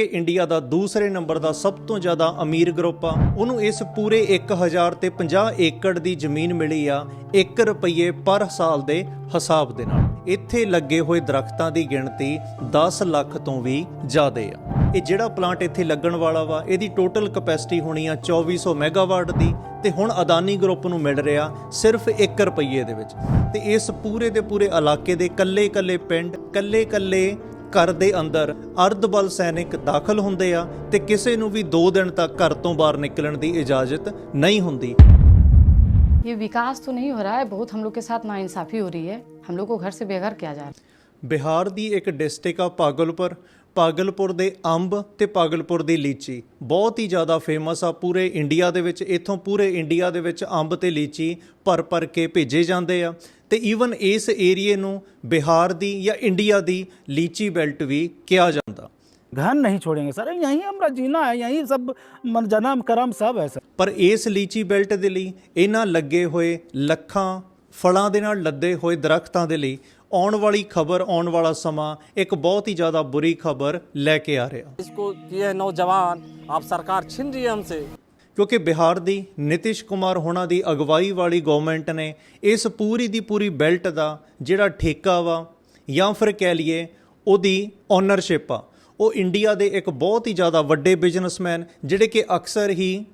ਕਿ ਇੰਡੀਆ ਦਾ ਦੂਸਰੇ ਨੰਬਰ ਦਾ ਸਭ ਤੋਂ ਜ਼ਿਆਦਾ ਅਮੀਰ ਗਰੁੱਪ ਆ ਉਹਨੂੰ ਇਸ ਪੂਰੇ 1000 ਤੇ 50 ਏਕੜ ਦੀ ਜ਼ਮੀਨ ਮਿਲੀ ਆ 1 ਰੁਪਏ ਪਰ ਸਾਲ ਦੇ ਹਿਸਾਬ ਦੇ ਨਾਲ। ਇੱਥੇ ਲੱਗੇ ਹੋਏ ਦਰਖਤਾਂ ਦੀ ਗਿਣਤੀ 10 ਲੱਖ ਤੋਂ ਵੀ ਜ਼ਿਆਦਾ ਆ। ਇਹ ਜਿਹੜਾ ਪਲਾਂਟ ਇੱਥੇ ਲੱਗਣ ਵਾਲਾ ਵਾ, ਇਹਦੀ ਟੋਟਲ ਕਪੈਸਿਟੀ ਹੋਣੀ ਆ 2400 ਮੈਗਾਵਾਟ ਦੀ, ਤੇ ਹੁਣ ਅਦਾਨੀ ਗਰੁੱਪ ਨੂੰ ਮਿਲ ਰਿਹਾ ਸਿਰਫ 1 ਰੁਪਏ ਦੇ ਵਿੱਚ। ਤੇ ਇਸ ਪੂਰੇ ਦੇ ਪੂਰੇ ਇਲਾਕੇ ਦੇ ਕੱਲੇ-ਕੱਲੇ ਪਿੰਡ, ਕੱਲੇ-ਕੱਲੇ ਘਰ ਦੇ ਅੰਦਰ ਅਰਧਬਲ ਸੈਨਿਕ ਦਾਖਲ ਹੁੰਦੇ ਆ ਤੇ ਕਿਸੇ ਨੂੰ ਵੀ 2 ਦਿਨ ਤੱਕ ਘਰ ਤੋਂ ਬਾਹਰ ਨਿਕਲਣ ਦੀ ਇਜਾਜ਼ਤ ਨਹੀਂ ਹੁੰਦੀ ये विकास तो नहीं हो रहा है बहुत हम लोग के साथ नाइंसाफ़ी हो रही है हम लोग को घर से बेघर किया जा रहा है ਬਿਹਾਰ ਦੀ ਇੱਕ ਡਿਸਟ੍ਰਿਕਟ ਆ ਪਾਗਲਪੁਰ ਪਾਗਲਪੁਰ ਦੇ ਅੰਬ ਤੇ ਪਾਗਲਪੁਰ ਦੀ ਲੀਚੀ ਬਹੁਤ ਹੀ ਜ਼ਿਆਦਾ ਫੇਮਸ ਆ ਪੂਰੇ ਇੰਡੀਆ ਦੇ ਵਿੱਚ ਇਥੋਂ ਪੂਰੇ ਇੰਡੀਆ ਦੇ ਵਿੱਚ ਅੰਬ ਤੇ ਲੀਚੀ ਭਰ ਭਰ ਕੇ ਭੇਜੇ ਜਾਂਦੇ ਆ ਤੇ ਈਵਨ ਇਸ ਏਰੀਏ ਨੂੰ ਬਿਹਾਰ ਦੀ ਜਾਂ ਇੰਡੀਆ ਦੀ ਲੀਚੀ ਬੈਲਟ ਵੀ ਕਿਹਾ ਜਾਂਦਾ घर नहीं छोड़ेंगे सर यहीं हमारा जीना है यहीं सब मन जन्म करम सब है सर ਪਰ ਇਸ ਲੀਚੀ ਬੈਲਟ ਦੇ ਲਈ ਇਹਨਾਂ ਲੱਗੇ ਹੋਏ ਲੱਖਾਂ ਫਲਾਂ ਦੇ ਨਾਲ ਲੱਦੇ ਹੋਏ ਦਰਖਤਾਂ ਦੇ ਲਈ ਆਉਣ ਵਾਲੀ ਖਬਰ ਆਉਣ ਵਾਲਾ ਸਮਾਂ ਇੱਕ ਬਹੁਤ ਹੀ ਜ਼ਿਆਦਾ ਬੁਰੀ ਖਬਰ ਲੈ ਕੇ ਆ ਰਿਹਾ इसको ये नौजवान आप सरकार छीन रही है हमसे ਕਿਉਂਕਿ ਬਿਹਾਰ ਦੀ ਨਿਤਿਸ਼ ਕੁਮਾਰ ਹੋਣਾ ਦੀ ਅਗਵਾਈ ਵਾਲੀ ਗਵਰਨਮੈਂਟ ਨੇ ਇਸ ਪੂਰੀ ਦੀ ਪੂਰੀ ਬੈਲਟ ਦਾ ਜਿਹੜਾ ਠੇਕਾ ਵਾ ਜਾਂ ਫਿਰ ਕਹਿ ਲਈਏ ਉਹਦੀ ਓਨਰਸ਼ਿਪ ਆ ਉਹ ਇੰਡੀਆ ਦੇ ਇੱਕ ਬਹੁਤ ਹੀ ਜ਼ਿਆਦਾ ਵੱਡੇ ਬਿਜ਼ਨਸਮੈਨ ਜਿਹੜੇ ਕਿ ਅਕਸਰ ਹੀ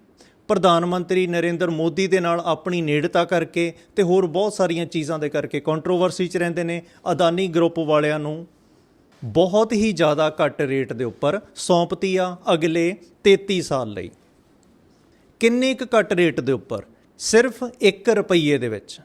ਪ੍ਰਧਾਨ ਮੰਤਰੀ ਨਰਿੰਦਰ ਮੋਦੀ ਦੇ ਨਾਲ ਆਪਣੀ ਨੇੜਤਾ ਕਰਕੇ ਤੇ ਹੋਰ ਬਹੁਤ ਸਾਰੀਆਂ ਚੀਜ਼ਾਂ ਦੇ ਕਰਕੇ ਕੰਟਰੋਵਰਸੀ 'ਚ ਰਹਿੰਦੇ ਨੇ ਅਦਾਨੀ ਗਰੁੱਪ ਵਾਲਿਆਂ ਨੂੰ ਬਹੁਤ ਹੀ ਜ਼ਿਆਦਾ ਘੱਟ ਰੇਟ ਦੇ ਉੱਪਰ ਸੌਂਪਤੀ ਆ ਅਗਲੇ 33 ਸਾਲ ਲਈ ਕਿੰਨੇ ਕੁ ਘੱਟ ਰੇਟ ਦੇ ਉੱਪਰ ਸਿਰਫ 1 ਰੁਪਏ ਦੇ ਵਿੱਚ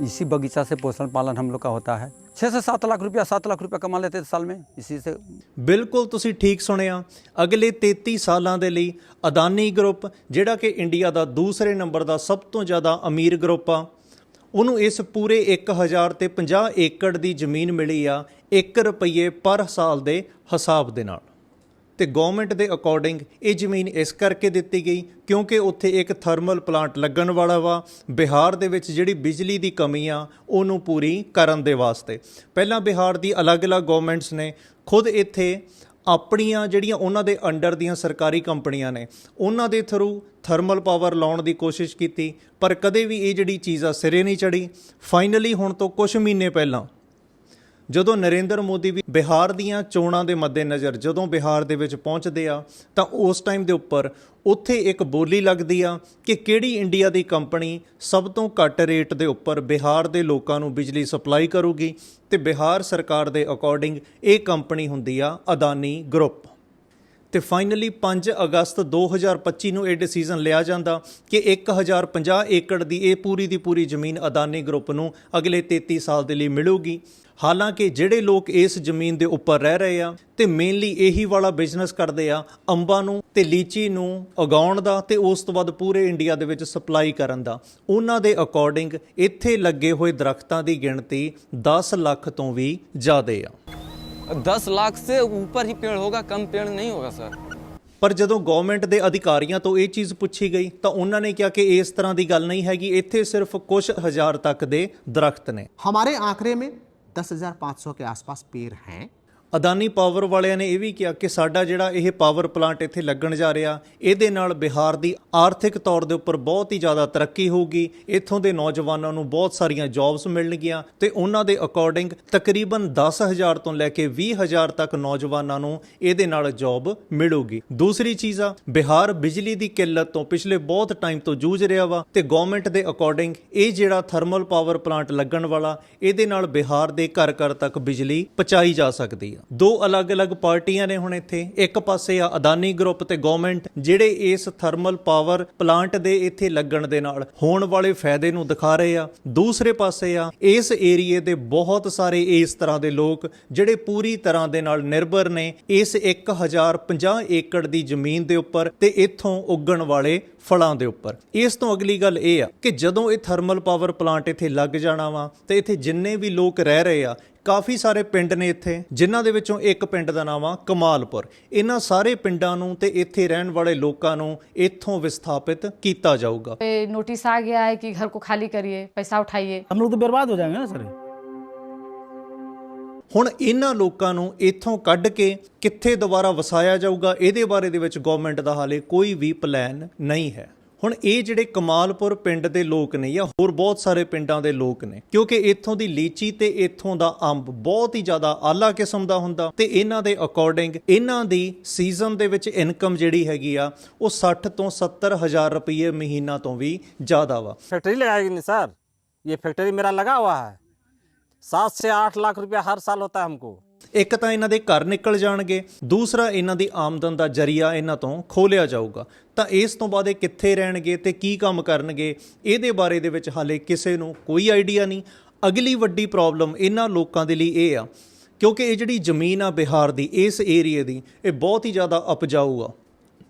इसी बगीचा से पोषण पालन हम लोग का होता है छः से सात लाख रुपया सात लाख रुपया कमा लेते थे साल में इसी से ਬਿਲਕੁਲ ਤੁਸੀਂ ਠੀਕ ਸੁਣਿਆ ਅਗਲੇ 33 ਸਾਲਾਂ ਦੇ ਲਈ ਅਦਾਨੀ ਗਰੁੱਪ ਜਿਹੜਾ ਕਿ ਇੰਡੀਆ ਦਾ ਦੂਸਰੇ ਨੰਬਰ ਦਾ ਸਭ ਤੋਂ ਜ਼ਿਆਦਾ ਅਮੀਰ ਗਰੁੱਪ ਆ ਉਹਨੂੰ ਇਸ ਪੂਰੇ 1000 ਤੇ 50 ਏਕੜ ਦੀ ਜ਼ਮੀਨ ਮਿਲੀ ਆ 1 ਰੁਪਏ ਪਰ ਸਾਲ ਦੇ ਹਿਸਾਬ ਦੇ ਨਾਲ ਤੇ ਗਵਰਨਮੈਂਟ ਦੇ ਅਕੋਰਡਿੰਗ ਇਹ ਜ਼ਮੀਨ ਇਸ ਕਰਕੇ ਦਿੱਤੀ ਗਈ ਕਿਉਂਕਿ ਉੱਥੇ ਇੱਕ ਥਰਮਲ ਪਲਾਂਟ ਲੱਗਣ ਵਾਲਾ ਵਾ। ਬਿਹਾਰ ਦੇ ਵਿੱਚ ਜਿਹੜੀ ਬਿਜਲੀ ਦੀ ਕਮੀ ਆ, ਉਹਨੂੰ ਪੂਰੀ ਕਰਨ ਦੇ ਵਾਸਤੇ। ਪਹਿਲਾਂ ਬਿਹਾਰ ਦੀ ਅਲੱਗ-ਅਲੱਗ ਗਵਰਨਮੈਂਟਸ ਨੇ ਖੁਦ ਇੱਥੇ ਆਪਣੀਆਂ ਜਿਹੜੀਆਂ ਉਹਨਾਂ ਦੇ ਅੰਡਰ ਦੀਆਂ ਸਰਕਾਰੀ ਕੰਪਨੀਆਂ ਨੇ, ਉਹਨਾਂ ਦੇ ਥਰੂ ਥਰਮਲ ਪਾਵਰ ਲਾਉਣ ਦੀ ਕੋਸ਼ਿਸ਼ ਕੀਤੀ, ਪਰ ਕਦੇ ਵੀ ਇਹ ਜਿਹੜੀ ਚੀਜ਼ ਆ ਸਿਰੇ ਨਹੀਂ ਚੜੀ ਫਾਈਨਲੀ ਹੁਣ ਤੋਂ ਕੁਝ ਮਹੀਨੇ ਪਹਿਲਾਂ ਜਦੋਂ ਨਰਿੰਦਰ ਮੋਦੀ ਵੀ ਬਿਹਾਰ ਦੀਆਂ ਚੋਣਾਂ ਦੇ ਮੱਦੇਨਜ਼ਰ ਜਦੋਂ ਬਿਹਾਰ ਦੇ ਵਿੱਚ ਪਹੁੰਚਦੇ ਆ, ਤਾਂ ਉਸ ਟਾਈਮ ਦੇ ਉੱਪਰ ਉੱਥੇ ਇੱਕ ਬੋਲੀ ਲੱਗਦੀ ਆ ਕਿ ਕਿਹੜੀ ਇੰਡੀਆ ਦੀ ਕੰਪਨੀ ਸਭ ਤੋਂ ਘੱਟ ਰੇਟ ਦੇ ਉੱਪਰ ਬਿਹਾਰ ਦੇ ਲੋਕਾਂ ਨੂੰ ਬਿਜਲੀ ਸਪਲਾਈ ਕਰੂਗੀ ਤੇ ਬਿਹਾਰ ਸਰਕਾਰ ਦੇ ਅਕੋਰਡਿੰਗ ਇਹ ਕੰਪਨੀ ਹੁੰਦੀ ਆ ਅਦਾਨੀ ਗਰੁੱਪ ਤੇ ਫਾਈਨਲੀ 5 ਅਗਸਤ 2025 ਨੂੰ ਇਹ ਡਿਸੀਜਨ ਲਿਆ ਜਾਂਦਾ ਕਿ 1050 ਏਕੜ ਦੀ ਇਹ ਪੂਰੀ ਦੀ ਪੂਰੀ ਜ਼ਮੀਨ ਅਦਾਨੀ ਗਰੁੱਪ ਨੂੰ ਅਗਲੇ 33 ਸਾਲ ਦੇ ਲਈ ਮਿਲੂਗੀ। ਹਾਲਾਂਕਿ ਜਿਹੜੇ ਲੋਕ ਇਸ ਜ਼ਮੀਨ ਦੇ ਉੱਪਰ ਰਹਿ ਰਹੇ ਆ ਤੇ ਮੇਨਲੀ ਇਹੀ ਵਾਲਾ ਬਿਜ਼ਨਸ ਕਰਦੇ ਆ ਅੰਬਾਂ ਨੂੰ ਤੇ ਲੀਚੀ ਨੂੰ ਉਗਾਉਣ ਦਾ ਤੇ ਉਸ ਤੋਂ ਬਾਅਦ ਪੂਰੇ ਇੰਡੀਆ ਦੇ ਵਿੱਚ ਸਪਲਾਈ ਕਰਨ ਦਾ ਉਹਨਾਂ ਦੇ ਅਕੋਰਡਿੰਗ ਇੱਥੇ ਲੱਗੇ ਹੋਏ ਦਰਖਤਾਂ ਦੀ ਗਿਣਤੀ 10 ਲੱਖ ਤੋਂ ਵੀ ਜ਼ਿਆਦਾ ਆ दस लाख से ऊपर ही पेड़ होगा कम पेड़ नहीं होगा सर ਪਰ ਜਦੋਂ ਗਵਰਨਮੈਂਟ ਦੇ ਅਧਿਕਾਰੀਆਂ ਤੋਂ ਇਹ ਚੀਜ਼ ਪੁੱਛੀ ਗਈ ਤਾਂ ਉਹਨਾਂ ਨੇ ਕਿਹਾ ਕਿ ਇਸ ਤਰ੍ਹਾਂ ਦੀ ਗੱਲ ਨਹੀਂ ਹੈਗੀ ਇੱਥੇ ਸਿਰਫ ਕੁਝ ਹਜ਼ਾਰ ਤੱਕ ਦੇ ਦਰਖਤ ਨੇ हमारे आंकड़े में दस हजार पाँच सौ के आसपास पेड़ हैं ਅਦਾਨੀ ਪਾਵਰ ਵਾਲਿਆਂ ਨੇ ਇਹ ਵੀ ਕਿਹਾ ਕਿ ਸਾਡਾ ਜਿਹੜਾ ਇਹ ਪਾਵਰ ਪਲਾਂਟ ਇੱਥੇ ਲੱਗਣ ਜਾ ਰਿਹਾ, ਇਹਦੇ ਨਾਲ ਬਿਹਾਰ ਦੀ ਆਰਥਿਕ ਤੌਰ ਦੇ ਉੱਪਰ ਬਹੁਤ ਹੀ ਜ਼ਿਆਦਾ ਤਰੱਕੀ ਹੋਊਗੀ। ਇੱਥੋਂ ਦੇ ਨੌਜਵਾਨਾਂ ਨੂੰ ਬਹੁਤ ਸਾਰੀਆਂ ਜੌਬਸ ਮਿਲਣਗੀਆਂ ਤੇ ਉਹਨਾਂ ਦੇ ਅਕੋਰਡਿੰਗ ਤਕਰੀਬਨ 10000 ਤੋਂ ਲੈ ਕੇ 20000 ਤੱਕ ਨੌਜਵਾਨਾਂ ਨੂੰ ਇਹਦੇ ਨਾਲ ਜੌਬ ਮਿਲੂਗੀ। ਦੂਸਰੀ ਚੀਜ਼ ਆ, ਬਿਹਾਰ ਬਿਜਲੀ ਦੀ ਕਿੱਲਤ ਤੋਂ ਪਿਛਲੇ ਬਹੁਤ ਟਾਈਮ ਤੋਂ ਜੂਝ ਰਿਹਾ ਵਾ ਤੇ ਗਵਰਨਮੈਂਟ ਦੇ ਅਕੋਰਡਿੰਗ ਇਹ ਜਿਹੜਾ ਥਰਮਲ ਪਾਵਰ ਪਲਾਂਟ ਲੱਗਣ ਵਾਲਾ, ਇਹਦੇ ਨਾਲ ਬਿਹਾਰ ਦੇ ਘਰ ਘਰ ਤੱਕ ਬਿਜਲੀ ਪਹੁੰਚਾਈ ਜਾ ਸਕਦੀ ਆ। ਦੋ ਅਲੱਗ-ਅਲੱਗ ਪਾਰਟੀਆਂ ਨੇ ਹੁਣ ਇੱਥੇ। ਇੱਕ ਪਾਸੇ ਆ ਅਦਾਨੀ ਗਰੁੱਪ ਤੇ ਗਵਰਨਮੈਂਟ ਜਿਹੜੇ ਇਸ ਥਰਮਲ ਪਾਵਰ ਪਲਾਂਟ ਦੇ ਇੱਥੇ ਲੱਗਣ ਦੇ ਨਾਲ ਹੋਣ ਵਾਲੇ ਫਾਇਦੇ ਨੂੰ ਦਿਖਾ ਰਹੇ ਆ। ਦੂਸਰੇ ਪਾਸੇ ਆ, ਇਸ ਏਰੀਏ ਦੇ ਬਹੁਤ ਸਾਰੇ ਇਸ ਤਰ੍ਹਾਂ ਦੇ ਲੋਕ, ਜਿਹੜੇ ਪੂਰੀ ਤਰ੍ਹਾਂ ਦੇ ਨਾਲ ਨਿਰਭਰ ਨੇ, ਇਸ 1050 ਏਕੜ ਦੀ ਜ਼ਮੀਨ ਦੇ ਉੱਪਰ ਤੇ ਇੱਥੋਂ ਉੱਗਣ ਵਾਲੇ ਫਲਾਂ ਦੇ ਉੱਪਰ। ਇਸ ਤੋਂ ਅਗਲੀ ਗੱਲ ਇਹ ਆ ਕਿ ਜਦੋਂ ਇਹ ਥਰਮਲ ਪਾਵਰ ਪਲਾਂਟ ਇੱਥੇ ਲੱਗ ਜਾਣਾ ਵਾ, ਤੇ ਇੱਥੇ ਜਿੰਨੇ ਵੀ ਲੋਕ ਰਹਿ ਰਹੇ ਆ ਕਾਫੀ ਸਾਰੇ ਪਿੰਡ ਨੇ ਇੱਥੇ ਜਿਨ੍ਹਾਂ ਦੇ ਵਿੱਚੋਂ ਇੱਕ ਪਿੰਡ ਦਾ ਨਾਮ ਆ ਕਮਾਲਪੁਰ ਇਹਨਾਂ ਸਾਰੇ ਪਿੰਡਾਂ ਨੂੰ ਤੇ ਇੱਥੇ ਰਹਿਣ ਵਾਲੇ ਲੋਕਾਂ ਨੂੰ ਇੱਥੋਂ ਵਿਸਥਾਪਿਤ ਕੀਤਾ ਜਾਊਗਾ पे नोटिस आ गया है कि घर को खाली करिए पैसा उठाइए हम लोग तो बर्बाद हो जाएंगे ना सर ਹੁਣ ਇਹਨਾਂ ਲੋਕਾਂ ਨੂੰ ਇੱਥੋਂ ਕੱਢ ਕੇ ਕਿੱਥੇ ਦੁਬਾਰਾ ਵਸਾਇਆ ਜਾਊਗਾ ਇਹਦੇ ਬਾਰੇ ਦੇ ਵਿੱਚ ਗਵਰਨਮੈਂਟ ਦਾ ਹਾਲੇ ਕੋਈ ਵੀ ਪਲਾਨ ਨਹੀਂ ਹੈ ਹੁਣ ਇਹ ਜਿਹੜੇ ਕਮਾਲਪੁਰ ਪਿੰਡ ਦੇ ਲੋਕ ਨੇ ਜਾਂ ਹੋਰ ਬਹੁਤ ਸਾਰੇ ਪਿੰਡਾਂ ਦੇ ਲੋਕ ਨੇ ਕਿਉਂਕਿ ਇੱਥੋਂ ਦੀ ਲੀਚੀ ਤੇ ਇੱਥੋਂ ਦਾ ਅੰਬ ਬਹੁਤ ਹੀ ਜ਼ਿਆਦਾ ਆਲਾ ਕਿਸਮ ਦਾ ਹੁੰਦਾ ਤੇ ਇਹਨਾਂ ਦੇ ਅਕੋਰਡਿੰਗ ਇਹਨਾਂ ਦੀ ਸੀਜ਼ਨ ਦੇ ਵਿੱਚ ਇਨਕਮ ਜਿਹੜੀ ਹੈਗੀ ਆ ਉਹ 60 ਤੋਂ 70 ਹਜ਼ਾਰ ਰੁਪਏ ਮਹੀਨਾ ਤੋਂ ਵੀ ਜ਼ਿਆਦਾ ਵਾ फैक्ट्री लगाएगी नहीं सर ये फैक्ट्री मेरा लगा हुआ है सात से आठ लाख रुपया हर साल होता है हमको ਇੱਕ ਤਾਂ ਇਹਨਾਂ ਦੇ ਘਰ ਨਿਕਲ ਜਾਣਗੇ, ਦੂਸਰਾ ਇਹਨਾਂ ਦੀ ਆਮਦਨ ਦਾ ਜਰੀਆ ਇਹਨਾਂ ਤੋਂ ਖੋਲਿਆ ਜਾਊਗਾ। ਤਾਂ ਇਸ ਤੋਂ ਬਾਅਦ ਇਹ ਕਿੱਥੇ ਰਹਿਣਗੇ ਤੇ ਕੀ ਕੰਮ ਕਰਨਗੇ, ਇਹਦੇ ਬਾਰੇ ਦੇ ਵਿੱਚ ਹਾਲੇ ਕਿਸੇ ਨੂੰ ਕੋਈ ਆਈਡੀਆ ਨਹੀਂ। ਅਗਲੀ ਵੱਡੀ ਪ੍ਰੋਬਲਮ ਇਹਨਾਂ ਲੋਕਾਂ ਦੇ ਲਈ ਇਹ ਆ, ਕਿਉਂਕਿ ਇਹ ਜਿਹੜੀ ਜ਼ਮੀਨ ਆ ਬਿਹਾਰ ਦੀ, ਇਸ ਏਰੀਏ ਦੀ, ਇਹ ਬਹੁਤ ਹੀ ਜ਼ਿਆਦਾ ਉਪਜਾਊ ਆ।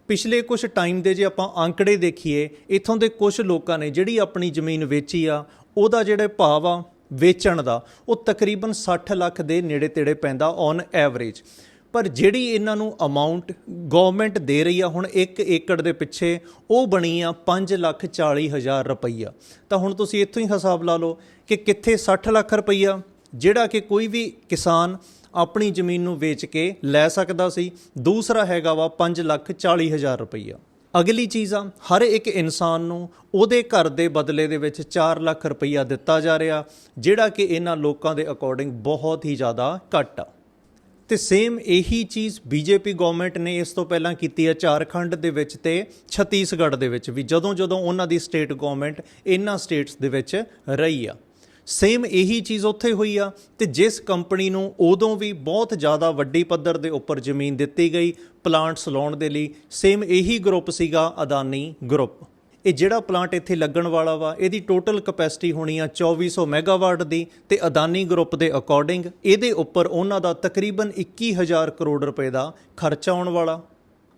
ਪਿਛਲੇ ਕੁਝ ਟਾਈਮ ਦੇ ਜੇ ਆਪਾਂ ਅੰਕੜੇ ਦੇਖੀਏ, ਇੱਥੋਂ ਦੇ ਕੁਝ ਲੋਕਾਂ ਨੇ ਜਿਹੜੀ ਆਪਣੀ ਜ਼ਮੀਨ ਵੇਚੀ ਆ, ਉਹਦਾ ਜਿਹੜਾ ਭਾਵ ਆ ਵੇਚਣ ਦਾ, ਉਹ ਤਕਰੀਬਨ 60 ਲੱਖ ਦੇ ਨੇੜੇ ਤੇੜੇ ਪੈਂਦਾ ਔਨ ਐਵਰੇਜ ਪਰ ਜਿਹੜੀ ਇਹਨਾਂ ਨੂੰ ਅਮਾਉਂਟ ਗਵਰਨਮੈਂਟ ਦੇ ਰਹੀ ਆ, ਹੁਣ 1 ਏਕੜ ਦੇ ਪਿੱਛੇ ਉਹ ਬਣੀ ਆ 5 ਲੱਖ 40 ਹਜ਼ਾਰ ਰੁਪਈਆ। ਤਾਂ ਹੁਣ ਤੁਸੀਂ ਇੱਥੋਂ ਹੀ ਹਿਸਾਬ ਲਾ ਲਓ ਕਿ ਕਿੱਥੇ 60 ਲੱਖ ਰੁਪਈਆ, ਜਿਹੜਾ ਕਿ ਕੋਈ ਵੀ ਕਿਸਾਨ ਆਪਣੀ ਜ਼ਮੀਨ ਨੂੰ ਵੇਚ ਕੇ ਲੈ ਸਕਦਾ ਸੀ। ਦੂਸਰਾ ਹੈਗਾ ਵਾ 5 ਲੱਖ 40 ਹਜ਼ਾਰ ਰੁਪਈਆ। ਅਗਲੀ ਚੀਜ਼ ਆ, ਹਰ ਇੱਕ ਇਨਸਾਨ ਨੂੰ ਉਹਦੇ ਘਰ ਦੇ ਬਦਲੇ ਦੇ ਵਿੱਚ 4 ਲੱਖ ਰੁਪਈਆ ਦਿੱਤਾ ਜਾ ਰਿਹਾ, ਜਿਹੜਾ ਕਿ ਇਹਨਾਂ ਲੋਕਾਂ ਦੇ ਅਕੋਰਡਿੰਗ ਬਹੁਤ ਹੀ ਜ਼ਿਆਦਾ ਘੱਟ ਆ। ਤੇ ਸੇਮ ਇਹੀ ਚੀਜ਼ ਬੀਜੇਪੀ ਗਵਰਨਮੈਂਟ ਨੇ ਇਸ ਤੋਂ ਪਹਿਲਾਂ ਕੀਤੀ ਹੈ ਝਾਰਖੰਡ ਦੇ ਵਿੱਚ ਤੇ ਛੱਤੀਸਗੜ੍ਹ ਦੇ ਵਿੱਚ ਵੀ ਜਦੋਂ ਜਦੋਂ ਉਹਨਾਂ ਦੀ ਸਟੇਟ ਗਵਰਨਮੈਂਟ ਇਹਨਾਂ ਸਟੇਟਸ ਦੇ ਵਿੱਚ ਰਹੀ ਆ। ਸੇਮ ਇਹੀ ਚੀਜ਼ ਉੱਥੇ ਹੋਈ ਆ ਤੇ ਜਿਸ ਕੰਪਨੀ ਨੂੰ ਉਦੋਂ ਵੀ ਬਹੁਤ ਜ਼ਿਆਦਾ ਵੱਡੀ ਪੱਧਰ ਦੇ ਉੱਪਰ ਜ਼ਮੀਨ ਦਿੱਤੀ ਗਈ ਪਲਾਂਟਸ ਲਾਉਣ ਦੇ ਲਈ ਸੇਮ ਇਹੀ ਗਰੁੱਪ ਸੀਗਾ ਅਦਾਨੀ ਗਰੁੱਪ ਇਹ ਜਿਹੜਾ ਪਲਾਂਟ ਇੱਥੇ ਲੱਗਣ ਵਾਲਾ ਵਾ, ਇਹਦੀ ਟੋਟਲ ਕਪੈਸਿਟੀ ਹੋਣੀ ਆ 2400 ਮੈਗਾਵਾਟ ਦੀ ਤੇ ਅਦਾਨੀ ਗਰੁੱਪ ਦੇ ਅਕੋਰਡਿੰਗ ਇਹਦੇ ਉੱਪਰ ਉਹਨਾਂ ਦਾ ਤਕਰੀਬਨ 21000 ਕਰੋੜ ਰੁਪਏ ਦਾ ਖਰਚਾ ਆਉਣ ਵਾਲਾ।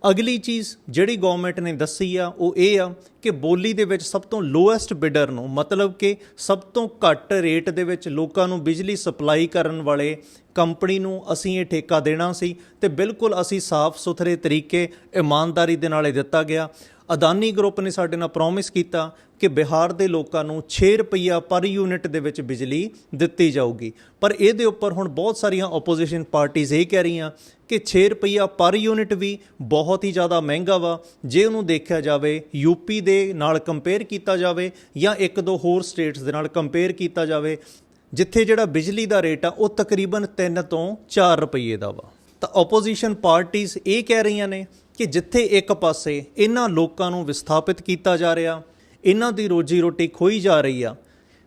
ਅਗਲੀ ਚੀਜ਼ ਜਿਹੜੀ ਗਵਰਨਮੈਂਟ ਨੇ ਦੱਸੀ ਆ, ਉਹ ਇਹ ਆ ਕਿ ਬੋਲੀ ਦੇ ਵਿੱਚ ਸਭ ਤੋਂ ਲੋਐਸਟ ਬਿਡਰ ਨੂੰ, ਮਤਲਬ ਕਿ ਸਭ ਤੋਂ ਘੱਟ ਰੇਟ ਦੇ ਵਿੱਚ ਲੋਕਾਂ ਨੂੰ ਬਿਜਲੀ ਸਪਲਾਈ ਕਰਨ ਵਾਲੇ ਕੰਪਨੀ ਨੂੰ ਅਸੀਂ ਇਹ ਠੇਕਾ ਦੇਣਾ ਸੀ ਤੇ ਬਿਲਕੁਲ ਅਸੀਂ ਸਾਫ਼ ਸੁਥਰੇ ਤਰੀਕੇ ਇਮਾਨਦਾਰੀ ਦੇ ਨਾਲ ਇਹ ਦਿੱਤਾ ਗਿਆ। ਅਦਾਨੀ ਗਰੁੱਪ ਨੇ ਸਾਡੇ ਨਾਲ ਪ੍ਰੋਮਿਸ ਕੀਤਾ ਕਿ ਬਿਹਾਰ ਦੇ ਲੋਕਾਂ ਨੂੰ 6 ਰੁਪਈਆ ਪਰ ਯੂਨਿਟ ਦੇ ਵਿੱਚ ਬਿਜਲੀ ਦਿੱਤੀ ਜਾਊਗੀ। ਪਰ ਇਹਦੇ ਉੱਪਰ ਹੁਣ ਬਹੁਤ ਸਾਰੀਆਂ ਆਪੋਜੀਸ਼ਨ ਪਾਰਟੀਆਂ ਇਹ ਕਹਿ ਰਹੀਆਂ ਕਿ 6 ਰੁਪਈਆ ਪਰ ਯੂਨਿਟ ਵੀ ਬਹੁਤ ਹੀ ਜ਼ਿਆਦਾ ਮਹਿੰਗਾ ਵਾ। ਜੇ ਉਹਨੂੰ ਦੇਖਿਆ ਜਾਵੇ ਯੂਪੀ ਦੇ ਨਾਲ ਕੰਪੇਅਰ ਕੀਤਾ ਜਾਵੇ ਜਾਂ ਇੱਕ ਦੋ ਹੋਰ ਸਟੇਟਸ ਦੇ ਨਾਲ ਕੰਪੇਅਰ ਕੀਤਾ ਜਾਵੇ, ਜਿੱਥੇ ਜਿਹੜਾ ਬਿਜਲੀ ਦਾ ਰੇਟ ਆ, ਉਹ ਤਕਰੀਬਨ 3 ਤੋਂ 4 ਰੁਪਈਏ ਦਾ ਵਾ। ਤਾਂ ਆਪੋਜੀਸ਼ਨ ਪਾਰਟੀਆਂ ਇਹ ਕਹਿ ਰਹੀਆਂ ਨੇ ਕਿ ਜਿੱਥੇ ਇੱਕ ਪਾਸੇ ਇਹਨਾਂ ਲੋਕਾਂ ਨੂੰ ਵਿਸਥਾਪਿਤ ਕੀਤਾ ਜਾ ਰਿਹਾ, ਇਹਨਾਂ ਦੀ ਰੋਜੀ ਰੋਟੀ ਖੋਈ ਜਾ ਰਹੀ ਆ,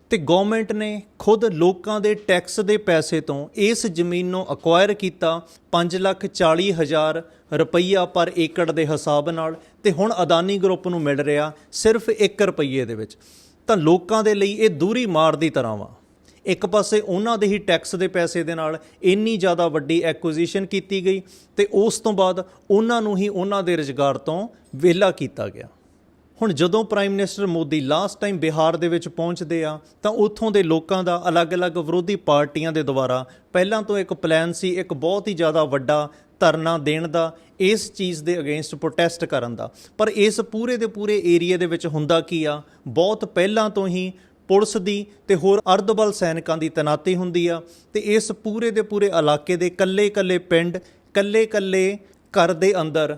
ਤੇ ਗਵਰਨਮੈਂਟ ਨੇ ਖੁਦ ਲੋਕਾਂ ਦੇ ਟੈਕਸ ਦੇ ਪੈਸੇ ਤੋਂ ਇਸ ਜ਼ਮੀਨ ਨੂੰ ਅਕਵਾਇਰ ਕੀਤਾ 5 ਲੱਖ 40 ਹਜ਼ਾਰ ਰੁਪਈਆ ਪਰ ਏਕੜ ਦੇ ਹਿਸਾਬ ਨਾਲ, ਤੇ ਹੁਣ ਅਦਾਨੀ ਗਰੁੱਪ ਨੂੰ ਮਿਲ ਰਿਹਾ ਸਿਰਫ 1 ਰੁਪਈਏ ਦੇ ਵਿੱਚ। ਤਾਂ ਲੋਕਾਂ ਦੇ ਲਈ ਇਹ ਦੂਰੀ ਮਾਰ ਦੀ ਤਰ੍ਹਾਂ ਵਾ। ਇੱਕ ਪਾਸੇ ਉਹਨਾਂ ਦੇ ਹੀ ਟੈਕਸ ਦੇ ਪੈਸੇ ਦੇ ਨਾਲ ਇੰਨੀ ਜ਼ਿਆਦਾ ਵੱਡੀ ਐਕੁਜੀਸ਼ਨ ਕੀਤੀ ਗਈ ਤੇ ਉਸ ਤੋਂ ਬਾਅਦ ਉਹਨਾਂ ਨੂੰ ਹੀ ਉਹਨਾਂ ਦੇ ਰੁਜ਼ਗਾਰ ਤੋਂ ਵਿਹਲਾ ਕੀਤਾ ਗਿਆ। ਹੁਣ ਜਦੋਂ prime minister Modi last time Bihar ਦੇ ਵਿੱਚ ਪਹੁੰਚਦੇ ਆ, ਤਾਂ ਉੱਥੋਂ ਦੇ ਲੋਕਾਂ ਦਾ ਅਲੱਗ-ਅਲੱਗ ਵਿਰੋਧੀ ਪਾਰਟੀਆਂ ਦੇ ਦੁਆਰਾ ਪਹਿਲਾਂ ਤੋਂ ਇੱਕ ਪਲਾਨ ਸੀ ਇੱਕ ਬਹੁਤ ਹੀ ਜ਼ਿਆਦਾ ਵੱਡਾ ਧਰਨਾ ਦੇਣ ਦਾ, ਇਸ ਚੀਜ਼ ਦੇ ਅਗੇਂਸਟ ਪ੍ਰੋਟੈਸਟ ਕਰਨ ਦਾ। ਪਰ ਇਸ ਪੂਰੇ ਦੇ ਪੂਰੇ ਏਰੀਆ ਦੇ ਵਿੱਚ ਹੁੰਦਾ ਕੀ ਆ? ਬਹੁਤ ਪਹਿਲਾਂ ਤੋਂ ਹੀ ਪੁਲਿਸ ਦੀ ਤੇ ਹੋਰ ਅਰਧਬਲ ਸੈਨਿਕਾਂ ਦੀ ਤੈਨਾਤੀ ਹੁੰਦੀ ਆ। ਤੇ ਇਸ ਪੂਰੇ ਦੇ ਪੂਰੇ ਇਲਾਕੇ ਦੇ ਕੱਲੇ-ਕੱਲੇ ਪਿੰਡ ਕੱਲੇ-ਕੱਲੇ ਘਰ ਦੇ ਅੰਦਰ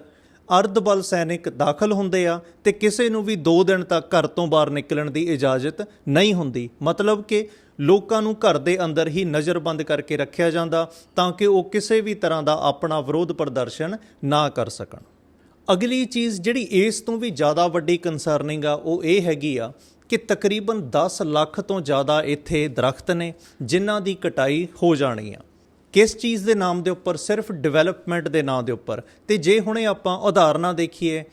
ਅਰਧਬਲ ਸੈਨਿਕ ਦਾਖਲ ਹੁੰਦੇ ਆ ਤੇ ਕਿਸੇ ਨੂੰ ਵੀ 2 ਦਿਨ ਤੱਕ ਘਰ ਤੋਂ ਬਾਹਰ ਨਿਕਲਣ ਦੀ ਇਜਾਜ਼ਤ ਨਹੀਂ ਹੁੰਦੀ। ਮਤਲਬ ਕਿ ਲੋਕਾਂ ਨੂੰ ਘਰ ਦੇ ਅੰਦਰ ਹੀ ਨਜ਼ਰਬੰਦ ਕਰਕੇ ਰੱਖਿਆ ਜਾਂਦਾ ਤਾਂ ਕਿ ਉਹ ਕਿਸੇ ਵੀ ਤਰ੍ਹਾਂ ਦਾ ਆਪਣਾ ਵਿਰੋਧ ਪ੍ਰਦਰਸ਼ਨ ਨਾ ਕਰ ਸਕਣ। ਅਗਲੀ ਚੀਜ਼ ਜਿਹੜੀ ਇਸ ਤੋਂ ਵੀ ਜ਼ਿਆਦਾ ਵੱਡੀ ਕੰਸਰਨਿੰਗ ਆ, ਉਹ ਇਹ ਹੈਗੀ ਆ ਕਿ ਤਕਰੀਬਨ 10 ਲੱਖ ਤੋਂ ਜ਼ਿਆਦਾ ਇੱਥੇ ਦਰਖਤ ਨੇ, ਜਿਨ੍ਹਾਂ ਦੀ ਕਟਾਈ ਹੋ ਜਾਣੀ ਆ। ਕਿਸ ਚੀਜ਼ ਦੇ ਨਾਮ ਦੇ ਉੱਪਰ? ਸਿਰਫ ਡਿਵੈਲਪਮੈਂਟ ਦੇ ਨਾਮ ਦੇ ਉੱਪਰ। ਤੇ ਜੇ ਹੁਣੇ ਆਪਾਂ ਉਦਾਹਰਨਾਂ ਦੇਖੀਏ,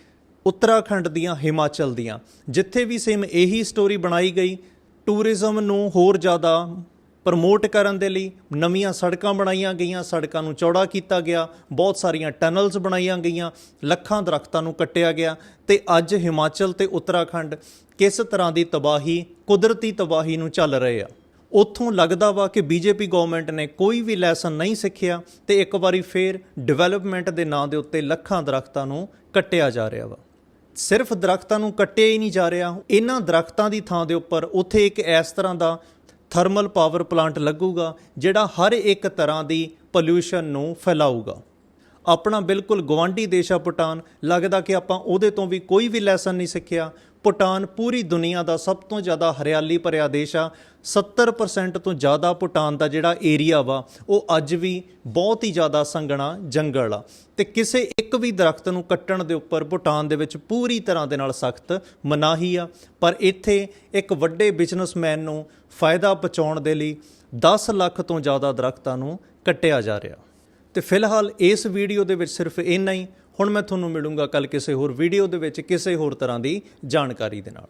ਉੱਤਰਾਖੰਡ ਦੀਆਂ, ਹਿਮਾਚਲ ਦੀਆਂ, ਜਿੱਥੇ ਵੀ ਸੇਮ ਇਹੀ ਸਟੋਰੀ ਬਣਾਈ ਗਈ ਟੂਰਿਜ਼ਮ ਨੂੰ ਹੋਰ ਜ਼ਿਆਦਾ ਪ੍ਰਮੋਟ ਕਰਨ ਦੇ ਲਈ ਨਵੀਆਂ ਸੜਕਾਂ ਬਣਾਈਆਂ ਗਈਆਂ, ਸੜਕਾਂ ਨੂੰ ਚੌੜਾ ਕੀਤਾ ਗਿਆ, ਬਹੁਤ ਸਾਰੀਆਂ ਟਨਲਸ ਬਣਾਈਆਂ ਗਈਆਂ, ਲੱਖਾਂ ਦਰਖਤਾਂ ਨੂੰ ਕੱਟਿਆ ਗਿਆ ਤੇ ਅੱਜ ਹਿਮਾਚਲ ਤੇ ਉੱਤਰਾਖੰਡ ਕਿਸ ਤਰ੍ਹਾਂ ਦੀ ਤਬਾਹੀ, ਕੁਦਰਤੀ ਤਬਾਹੀ ਨੂੰ ਚੱਲ ਰਹੇ ਆ? ਉੱਥੋਂ ਲੱਗਦਾ ਵਾ ਕਿ ਬੀਜੇਪੀ ਗਵਰਨਮੈਂਟ ਨੇ ਕੋਈ ਵੀ ਲੈਸਨ ਨਹੀਂ ਸਿੱਖਿਆ ਤੇ ਇੱਕ ਵਾਰੀ ਫੇਰ ਡਿਵੈਲਪਮੈਂਟ ਦੇ ਨਾਂ ਦੇ ਉੱਤੇ ਲੱਖਾਂ ਦਰਖਤਾਂ ਨੂੰ ਕੱਟਿਆ ਜਾ ਰਿਹਾ ਵਾ। ਸਿਰਫ ਦਰਖਤਾਂ ਨੂੰ ਕੱਟਿਆ ਹੀ ਨਹੀਂ ਜਾ ਰਿਹਾ, ਇਹਨਾਂ ਦਰਖਤਾਂ ਦੀ ਥਾਂ ਦੇ ਉੱਪਰ ਉੱਥੇ ਇੱਕ ਇਸ ਤਰ੍ਹਾਂ ਦਾ ਥਰਮਲ ਪਾਵਰ ਪਲਾਂਟ ਲੱਗੂਗਾ ਜਿਹੜਾ ਹਰ ਇੱਕ ਤਰ੍ਹਾਂ ਦੀ ਪੋਲਿਊਸ਼ਨ ਨੂੰ ਫੈਲਾਊਗਾ। ਆਪਣਾ ਬਿਲਕੁਲ ਗਵਾਂਢੀ ਦੇਸ਼ ਆ ਭੂਟਾਨ। ਲੱਗਦਾ ਕਿ ਆਪਾਂ ਉਹਦੇ ਤੋਂ ਵੀ ਕੋਈ ਵੀ ਲੈਸਨ ਨਹੀਂ ਸਿੱਖਿਆ। ਭੂਟਾਨ ਪੂਰੀ ਦੁਨੀਆ ਦਾ ਸਭ ਤੋਂ ਜ਼ਿਆਦਾ ਹਰਿਆਲੀ ਭਰਿਆ ਦੇਸ਼ ਆ। 70% ਤੋਂ ਜ਼ਿਆਦਾ ਭੂਟਾਨ ਦਾ ਜਿਹੜਾ ਏਰੀਆ ਵਾ, ਉਹ ਅੱਜ ਵੀ ਬਹੁਤ ਹੀ ਜ਼ਿਆਦਾ ਸੰਘਣਾ ਜੰਗਲ ਆ। ਤੇ ਕਿਸੇ ਇੱਕ ਵੀ ਦਰਖਤ ਨੂੰ ਕੱਟਣ ਦੇ ਉੱਪਰ ਭੂਟਾਨ ਦੇ ਵਿੱਚ ਪੂਰੀ ਤਰ੍ਹਾਂ ਦੇ ਨਾਲ ਸਖਤ ਮਨਾਹੀ ਆ। ਪਰ ਇੱਥੇ ਇੱਕ ਵੱਡੇ ਬਿਜ਼ਨਸਮੈਨ ਨੂੰ ਫਾਇਦਾ ਪਹੁੰਚਾਉਣ ਦੇ ਲਈ 10 ਲੱਖ ਤੋਂ ਜ਼ਿਆਦਾ ਦਰਖਤਾਂ ਨੂੰ ਕੱਟਿਆ ਜਾ ਰਿਹਾ। ਤੇ ਫਿਲਹਾਲ ਇਸ ਵੀਡੀਓ ਦੇ ਵਿੱਚ ਸਿਰਫ ਇੰਨਾ ਹੀ। ਹੁਣ ਮੈਂ ਤੁਹਾਨੂੰ ਮਿਲੂੰਗਾ ਕੱਲ ਕਿਸੇ ਹੋਰ ਵੀਡੀਓ ਦੇ ਵਿੱਚ ਕਿਸੇ ਹੋਰ ਤਰ੍ਹਾਂ ਦੀ ਜਾਣਕਾਰੀ ਦੇ ਨਾਲ।